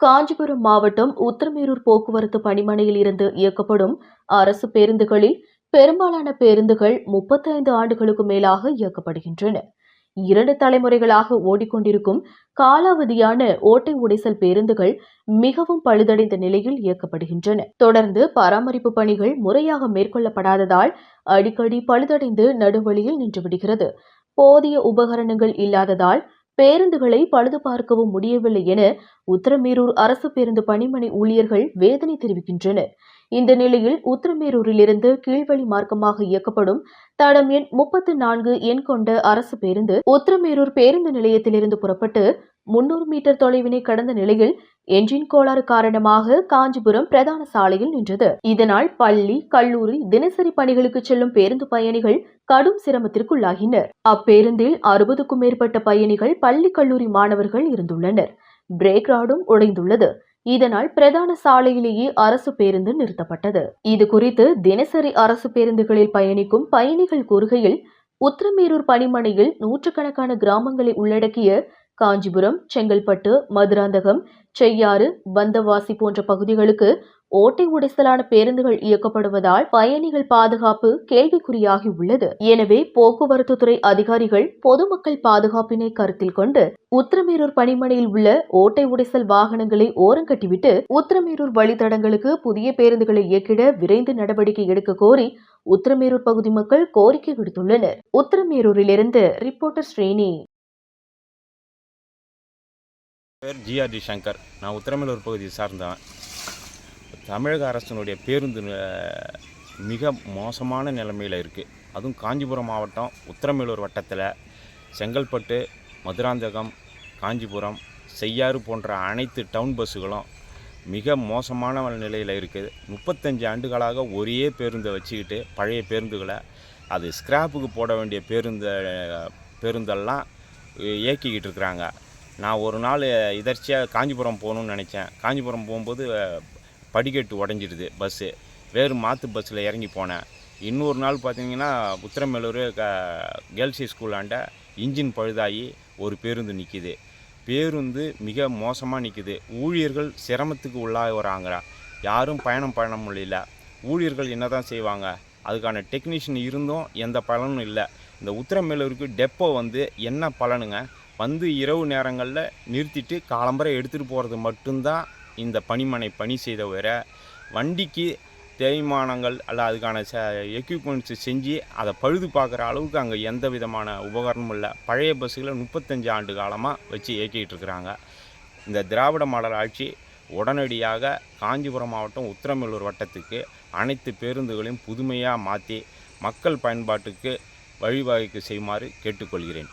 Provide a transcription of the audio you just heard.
காஞ்சிபுரம் மாவட்டம் உத்தரமேரூர் போக்குவரத்து பணிமனையில் இருந்து இயக்கப்படும் அரசு பேருந்துகளில் பெரும்பாலான பேருந்துகள் முப்பத்தைந்து ஆண்டுகளுக்கு மேலாக இயக்கப்படுகின்றன. இரண்டு தலைமுறைகளாக ஓடிக்கொண்டிருக்கும் காலாவதியான ஓட்டை உடைசல் பேருந்துகள் மிகவும் பழுதடைந்த நிலையில் இயக்கப்படுகின்றன. தொடர்ந்து பராமரிப்பு பணிகள் முறையாக மேற்கொள்ளப்படாததால் அடிக்கடி பழுதடைந்து நடுவழியில் நின்றுவிடுகிறது போதிய உபகரணங்கள் இல்லாததால் பேருந்துகளை பழுது பார்க்கவும் முடியவில்லை என உத்தரமேரூர் அரசு பேருந்து பணிமனை ஊழியர்கள் வேதனை தெரிவிக்கின்றனர். இந்த நிலையில் உத்தரமேரூரிலிருந்து கீழ்வழி மார்க்கமாக இயக்கப்படும் தடம் எண் முப்பத்து நான்கு எண் கொண்ட அரசு பேருந்து உத்தரமேரூர் பேருந்து நிலையத்திலிருந்து புறப்பட்டு முன்னூறு மீட்டர் தொலைவினை கடந்த நிலையில் என்ஜின் கோளாறு காரணமாக காஞ்சிபுரம் பிரதான சாலையில் நின்றது. இதனால் பள்ளி கல்லூரி தினசரி பணிகளுக்கு செல்லும் பேருந்து பயணிகள் கடும் சிரமத்திற்குள்ளாகினர். அப்பேருந்தில் அறுபதுக்கும் மேற்பட்ட பயணிகள் பள்ளி கல்லூரி மாணவர்கள் இருந்துள்ளனர். பிரேக் ராடும் உடைந்துள்ளது. இதனால் பிரதான சாலையிலேயே அரசு பேருந்து நிறுத்தப்பட்டது. இது குறித்து தினசரி அரசு பேருந்துகளில் பயணிக்கும் பயணிகள் கூறுகையில் உத்திரமேரூர் பணிமனையில் நூற்றுக்கணக்கான கிராமங்களை உள்ளடக்கிய காஞ்சிபுரம் செங்கல்பட்டு மதுராந்தகம் செய்யாறு வந்தவாசி போன்ற பகுதிகளுக்கு ஓட்டை உடைசலான பேருந்துகள் இயக்கப்படுவதால் பயணிகள் பாதுகாப்பு கேள்விக்குறியாகி உள்ளது. எனவே போக்குவரத்து துறை அதிகாரிகள் பொதுமக்கள் பாதுகாப்பினை கருத்தில் கொண்டு உத்திரமேரூர் பணிமனையில் உள்ள ஓட்டை உடைசல் வாகனங்களை ஓரங்கட்டிவிட்டு உத்திரமேரூர் வழித்தடங்களுக்கு புதிய பேருந்துகளை இயக்கிட விரைந்து நடவடிக்கை எடுக்க கோரி உத்திரமேரூர் பகுதி மக்கள் கோரிக்கை விடுத்துள்ளனர். உத்திரமேரூரிலிருந்து ரிப்போர்ட்டர் ஸ்ரீனி. பேர் ஜிஆர்டி சங்கர். நான் உத்தரமேலூர் பகுதியை சார்ந்தவன். தமிழக அரசினுடைய பேருந்து மிக மோசமான நிலைமையில் இருக்குது அதுவும் காஞ்சிபுரம் மாவட்டம் உத்தரமேலூர் வட்டத்தில் செங்கல்பட்டு மதுராந்தகம் காஞ்சிபுரம் செய்யாறு போன்ற அனைத்து டவுன் பஸ்ஸுகளும் மிக மோசமான நிலையில் இருக்குது முப்பத்தஞ்சு ஆண்டுகளாக ஒரே பேருந்தை வச்சுக்கிட்டு பழைய பேருந்துகளை அது ஸ்கிராப்புக்கு போட வேண்டிய பேருந்த பேருந்தெல்லாம் இயக்கிக்கிட்டு இருக்கிறாங்க. நான் ஒரு நாள் எதர்ச்சியாக காஞ்சிபுரம் போகணும்னு நினச்சேன். காஞ்சிபுரம் போகும்போது படிக்கட்டு உடஞ்சிடுது பஸ்ஸு. வேறு மாற்று பஸ்ஸில் இறங்கி போனேன். இன்னொரு நாள் பார்த்தீங்கன்னா உத்திரமேலூர் க கேர்ள்ஸி ஸ்கூலாண்ட இன்ஜின் பழுதாகி ஒரு பேருந்து நிற்கிது பேருந்து மிக மோசமாக நிற்கிது ஊழியர்கள் சிரமத்துக்கு உள்ளாக உள்ளாகிறாங்க யாரும் பயணம் பண்ண முடியல. ஊழியர்கள் என்ன தான் செய்வாங்க? அதுக்கான டெக்னீஷியன் இருந்தும் எந்த பலனும் இல்லை. இந்த உத்திரமேலூருக்கு டெப்போ வந்து என்ன பலனுங்க? வந்து இரவு நேரங்களில் நிறுத்திட்டு காலம்பரை எடுத்துகிட்டு போகிறது மட்டும்தான் இந்த பணிமனை பணி செய்த வர வண்டிக்கு தேய்மானங்கள் அல்ல அதுக்கான ச எக்யூப்மெண்ட்ஸ் செஞ்சு அதை பழுது பார்க்குற அளவுக்கு அங்கே எந்த விதமான உபகரணமும் இல்லை. பழைய பஸ்ஸுகளை முப்பத்தஞ்சு ஆண்டு காலமாக வச்சு இயக்கிட்டு இருக்கிறாங்க. இந்த திராவிட மாடல் ஆட்சி உடனடியாக காஞ்சிபுரம் மாவட்டம் உத்திரமேலூர் வட்டத்துக்கு அனைத்து பேருந்துகளையும் புதுமையாக மாற்றி மக்கள் பயன்பாட்டுக்கு வழிவகைக்கு செய்யுமாறு கேட்டுக்கொள்கிறேன்.